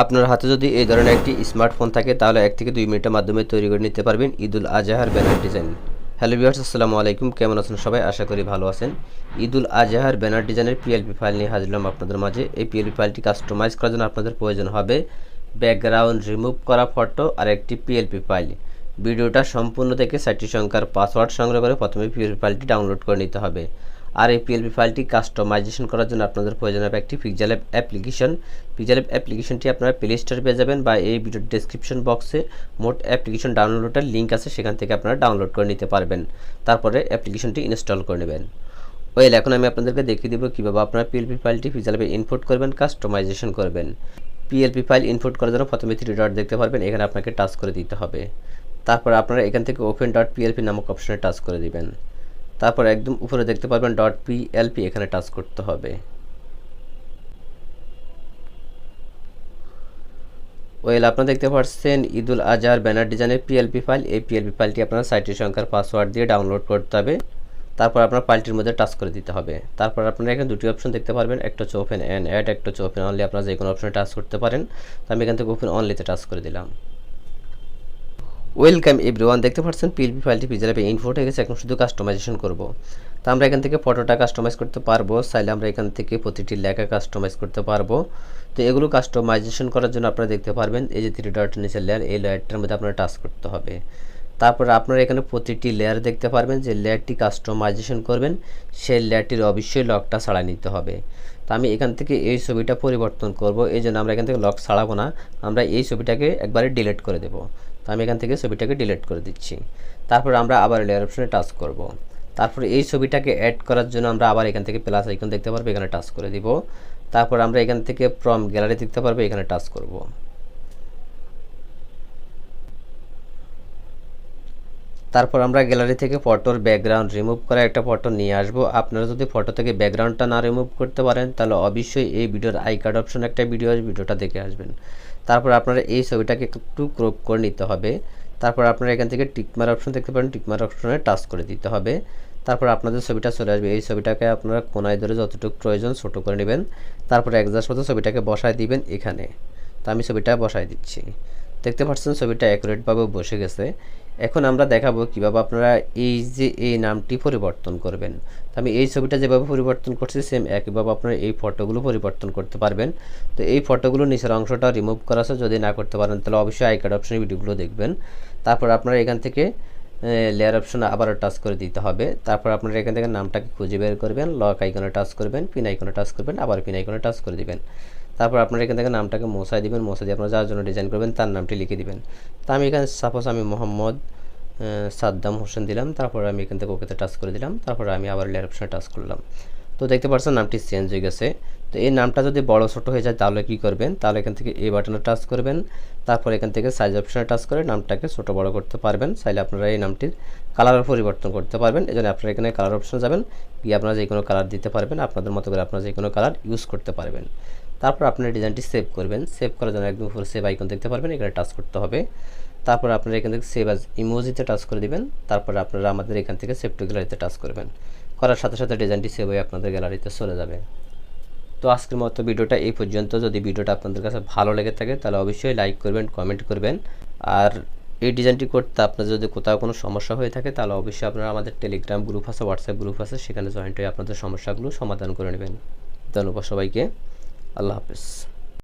আপনার হাতে যদি এই ধরনের একটি স্মার্টফোন থাকে, তাহলে এক থেকে দুই মিনিটের মাধ্যমে তৈরি করে নিতে পারবেন ঈদুল আজহার ব্যানার ডিজাইন। হ্যালো ভিউয়ার্স, আসসালামু আলাইকুম। কেমন আছেন সবাই? আশা করি ভালো আছেন। ঈদুল আজহার ব্যানার ডিজাইনের পিএলপি ফাইল নিয়ে হাজিরলাম আপনাদের মাঝে। এই পিএলপি ফাইলটি কাস্টমাইজ করার জন্য আপনাদের প্রয়োজন হবে ব্যাকগ্রাউন্ড রিমুভ করা ফটো আর একটি পিএলপি ফাইল ভিডিওটা সম্পূর্ণ থেকে সাইটটি সংখ্যার পাসওয়ার্ড সংগ্রহ করে প্রথমে পিএলপি ফাইলটি ডাউনলোড করে নিতে হবে। আর এই পিএলপি ফাইলটি কাস্টমাইজেশন করার জন্য আপনাদের প্রয়োজন হবে একটি PixelLab app application PixelLab app অ্যাপ্লিকেশনটি আপনারা প্লে স্টোরে পেয়ে যাবেন বা এই ভিডিওর ডেসক্রিপশন বক্সে মোট অ্যাপ্লিকেশন ডাউনলোডের লিঙ্ক আছে, সেখান থেকে আপনারা ডাউনলোড করে নিতে পারবেন। তারপরে অ্যাপ্লিকেশনটি ইনস্টল করে নেবেন। ওয়েল এখন আমি আপনাদেরকে দেখিয়ে দেবো কীভাবে আপনারা পিএলপি ফাইলটি পিকজাল ইনপুট করবেন কাস্টমাইজেশন করবেন। পিএলপি ফাইল ইনপুট করার জন্য প্রথমে থ্রি ডট দেখতে পারবেন, এখানে আপনাকে টাচ করে দিতে হবে। তারপর আপনারা এখান থেকে ওপেন ডট পিএলপি নামক অপশনে টাচ করে দিবেন। তারপর একদম উপরে দেখতে পারবেন ডট পিএলপি এখানে টাচ করতে হবে। ওয়েল আপনারা দেখতে পাচ্ছেন ঈদুল আজহার ব্যানার ডিজাইনের পিএলপি ফাইল এই পিএলপি ফাইলটি আপনার সাইটের সংখ্যার পাসওয়ার্ড দিয়ে ডাউনলোড করতে হবে। তারপর আপনার ফাইলটির মধ্যে টাচ করে দিতে হবে। তারপর আপনারা এখানে দুটি অপশন দেখতে পারবেন, একটা হচ্ছে ওপেন অ্যান্ড অ্যাড একটা হচ্ছে ওপেন অনলি আপনারা যে কোনো অপশনে টাচ করতে পারেন। তো আমি এখান থেকে ওপেন অনলিতে টাচ করে দিলাম। ওয়েলকাম এভরিওয়ান দেখতে পাচ্ছেন পিএলপি ফাইলটি পিজার ইনফোর্ট হয়ে গেছে। এখন শুধু কাস্টমাইজেশন করব। তো আমরা এখান থেকে ফটোটা কাস্টমাইজ করতে পারব। চাইলে আমরা এখান থেকে প্রতিটি লেখা কাস্টমাইজ করতে পারব। তো এগুলো কাস্টমাইজেশন করার জন্য আপনারা দেখতে পারবেন, এই যে থ্রি ডট নিচে লেয়ার এই লেয়ারটার মধ্যে আপনারা টাচ করতে হবে। তারপর আপনারা এখানে প্রতিটি লেয়ার দেখতে পারবেন, যে লেয়ারটি কাস্টমাইজেশন করবেন, সেই লেয়ারটির অবশ্যই লকটা ছাড়া নিতে হবে। তো আমি এখান থেকে এই ছবিটা পরিবর্তন করব। এই জন্য আমরা এখান থেকে লক ছাড়াবো না। আমরা এই ছবিটাকে একবারে ডিলিট করে দেবো। তো আমি এখান থেকে ছবিটাকে ডিলিট করে দিচ্ছি। তারপর আমরা আবার লেয়ার অপশনে টাচ করব। তারপর এই ছবিটাকে অ্যাড করার জন্য আমরা আবার এখান থেকে প্লাস আইকন দেখতে পারব, এখানে টাচ করে দিব। তারপর আমরা এখান থেকে ফ্রম গ্যালারি দেখতে পারব, এখানে টাচ করব। তারপর আমরা গ্যালারি থেকে ফটোর ব্যাকগ্রাউন্ড রিমুভ করা একটা ফটো নিয়ে আসব। আপনারা যদি ফটো থেকে ব্যাকগ্রাউন্ডটা না রিমুভ করতে পারেন, তাহলে অবশ্যই এই ভিডিওর আই কার্ড অপশন একটা ভিডিও ভিডিওটা দেখে আসবেন। তারপর আপনারা এই ছবিটাকে একটু ক্রপ করে নিতে হবে। তারপর আপনারা এখান থেকে টিকমার অপশন দেখতে পারেন টিকমার অপশনে টাচ করে দিতে হবে। তারপর আপনাদের ছবিটা চলে আসবে। এই ছবিটাকে আপনারা কোনায় ধরে যতটুকু প্রয়োজন ছোট করে নেবেন। তারপর একজাস্ট মতো ছবিটাকে বসায় দিবেন এখানে। তো আমি ছবিটা বসায় দিচ্ছি। দেখতে পাচ্ছেন ছবিটা অ্যাকুরেটভাবে বসে গেছে। এখন আমরা দেখাবো কীভাবে আপনারা এই যে এই নামটি পরিবর্তন করবেন। তো আমি এই ছবিটা যেভাবে পরিবর্তন করছি সেম একইভাবে আপনারা এই ফটোগুলো পরিবর্তন করতে পারবেন। তো এই ফটোগুলো নিচের অংশটা রিমুভ করা আছে, যদি না করতে পারেন তাহলে অবশ্যই আই কার্ড অপশনে ভিডিওগুলো দেখবেন। তারপর আপনারা এখান থেকে লেয়ার অপশনে আবারও টাচ করে দিতে হবে। তারপর আপনারা এখান থেকে নামটাকে খুঁজে বের করবেন লক আইকনে টাচ করবেন পিন আইকনে টাচ করবেন, আবার পিন আইকনে টাচ করে দিবেন। তারপর আপনারা এখান থেকে নামটাকে মশাই দিবেন মশাই দিয়ে আপনারা যার জন্য ডিজাইন করবেন, তার নামটি লিখে দিবেন। তা আমি এখানে সাপোজ আমি মোহাম্মদ সাদ্দাম হোসেন দিলাম, তারপর আমি এখান থেকে ওকেতে টাচ করে দিলাম, তারপর আমি আবার লেয়ার অপশনে টাচ করলাম। তো দেখতে পাচ্ছেন নামটি চেঞ্জ হয়ে গেছে। তো এই নামটা যদি বড় ছোট হয়ে যায় তাহলে কি করবেন? তাহলে এখান থেকে এই বাটনে টাচ করবেন, তারপর এখান থেকে সাইজ অপশনে টাচ করে নামটাকে ছোট বড় করতে পারবেন। চাইলে আপনারা এই নামটির কালার পরিবর্তন করতে পারবেন। এই জন্য আপনারা এখানে কালার অপশনে যাবেন, গিয়ে আপনারা যে কোনো কালার দিতে পারবেন, আপনাদের মতো করে আপনারা যে কোনো কালার ইউজ করতে পারবেন। তারপর আপনার ডিজাইনটি সেভ করবেন। সেভ করার জন্য একদম উপরে সেভ আইকন দেখতে পারবেন, এখানে টাচ করতে হবে। তারপর আপনারা এখান থেকে সেভ আজ ইমোজিতে টাচ করে দিবেন। তারপর আপনারা আমাদের এখান থেকে সেভ টু গ্যালারিতে টাচ করবেন। করার সাথে সাথে ডিজাইনটি সেভ হয়ে আপনাদের গ্যালারিতে চলে যাবে। তো আজকের মতো ভিডিওটা এই পর্যন্ত। যদি ভিডিওটা আপনাদের কাছে ভালো লেগে থাকে, তাহলে অবশ্যই লাইক করবেন কমেন্ট করবেন। আর এই ডিজাইনটি করতে আপনার যদি কোথাও কোনো সমস্যা হয়ে থাকে, তাহলে অবশ্যই আপনারা আমাদের টেলিগ্রাম গ্রুপ আছে হোয়াটসঅ্যাপ গ্রুপ আছে, সেখানে জয়েন্ট হয়ে আপনাদের সমস্যাগুলো সমাধান করে নেবেন। ধন্যবাদ সবাইকে। আল্লাহ হাফিজ।